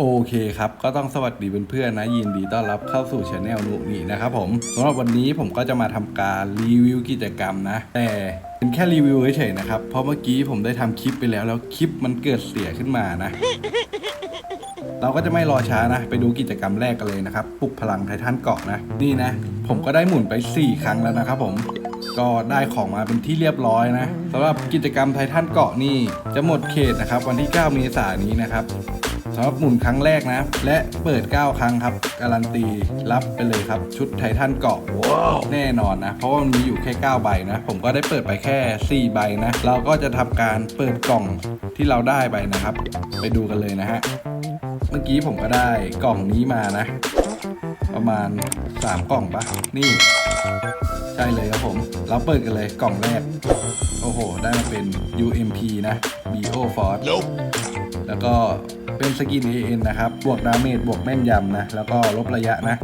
โอเคครับ ก็ต้องสวัสดีเพื่อนๆนะ ยินดีต้อนรับเข้าสู่ช anel นุนี่นะครับผมสำหรับวันนี้ผมก็จะมาทำการรีวิวกิจกรรมนะ แต่เป็นแค่รีวิวเฉยๆนะครับ เพราะเมื่อกี้ผมได้ทำคลิปไปแล้ว แล้วคลิปมันเกิดเสียขึ้นมานะ เราก็จะไม่รอช้านะ ไปดูกิจกรรมแรกกันเลยนะครับปลุกพลังไททันเกาะนะ นี่นะ ผมก็ได้หมุนไป 4 ครั้งแล้วนะครับผมก็ได้ของมาเป็นที่เรียบร้อยนะสำหรับกิจกรรมไททันเกาะนี่จะหมดเขตนะครับ วันที่ 9 เมษายนนี้นะครับ สำหรับหมุนครั้งแรกนะ และเปิด 9 ครั้งครับ การันตีรับไปเลยครับ ชุดไททันเกาะแน่นอนนะ เพราะว่ามันมีอยู่แค่ 9 ใบนะ ผมก็ได้เปิดไปแค่ 4 ใบนะ เราก็จะทำการเปิดกล่องที่เราได้ไปนะครับ ไปดูกันเลยนะฮะ เมื่อกี้ผมก็ได้กล่องนี้มานะ ประมาณ 3 กล่องปะนี่ใช่เลยครับผม เราเปิดกันเลยกล่องแรก โอ้โห ได้มาเป็น UMP นะ BO Force แล้วก็ เป็นสกิน AN นะครับ บวกดาเมจบวกแม่นยำนะ แล้วก็ลบระยะนะ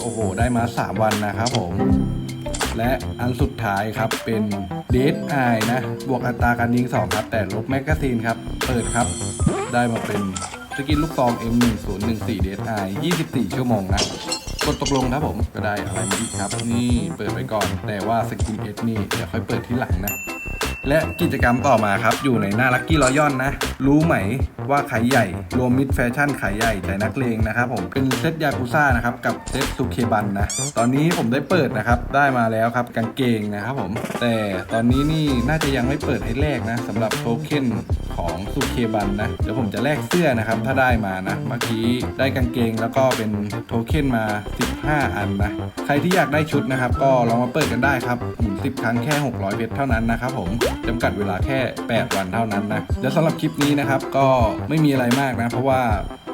โอ้โห ได้มา 3 วันนะครับผม และอันสุดท้ายครับเป็น Dead Eye นะ บวกอัตราการยิง 2 ครับ แต่ลบแมกกาซีนครับ เปิดครับ ได้มาเป็นสกินลูกซอง M1014 Dead Eye 24 ชั่วโมงนะกดตกลงครับผมก็ได้อะไรมาอีกครับ นี่เปิดไปก่อนแต่ว่าสกินเอสนี่เดี๋ยวค่อยเปิดที่หลังนะ และกิจกรรมต่อมาครับอยู่ในหน้าลั c กี้รอยอนนะ รู้ไหมว่าขายใหญ่ รวมมิดแฟชั่นขายใหญ่แต่นักเลงนะครับผมเป็นเซตยากุซ่านะครับกับเซตซูเคบันนะตอนนี้ผมได้เปิดนะครับได้มาแล้วครับกางเกงนะครับผมแต่ตอนนี้นี่น่าจะยังไม่เปิดให้แลกนะสำหรับโทเค็นของซูเคบันนะเดี๋ยวผมจะแลกเสื้อนะครับถ้าได้มานะเมื่อกี้ได้กางเกงแล้วก็เป็นโทเค็นมา 15 อันนะใครที่อยากได้ชุดนะครับก็ลองมาเปิดกันได้ครับหมุน10 ครั้งแค่ 600เพชรเท่านั้นนะครับผมจำกัดเวลาแค่ 8 วันเท่านั้นนะแล้วสำหรับคลิปนี้นะครับก็ไม่มีอะไรมากนะ เพราะว่า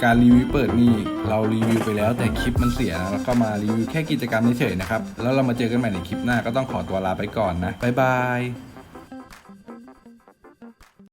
การรีวิวเปิดนี่เรารีวิวไปแล้วแต่คลิปมันเสียนะแล้วก็มารีวิวแค่กิจกรรมเฉยๆนะครับ แล้วเรามาเจอกันใหม่ในคลิปหน้าก็ต้องขอตัวลาไปก่อนนะบ๊ายบาย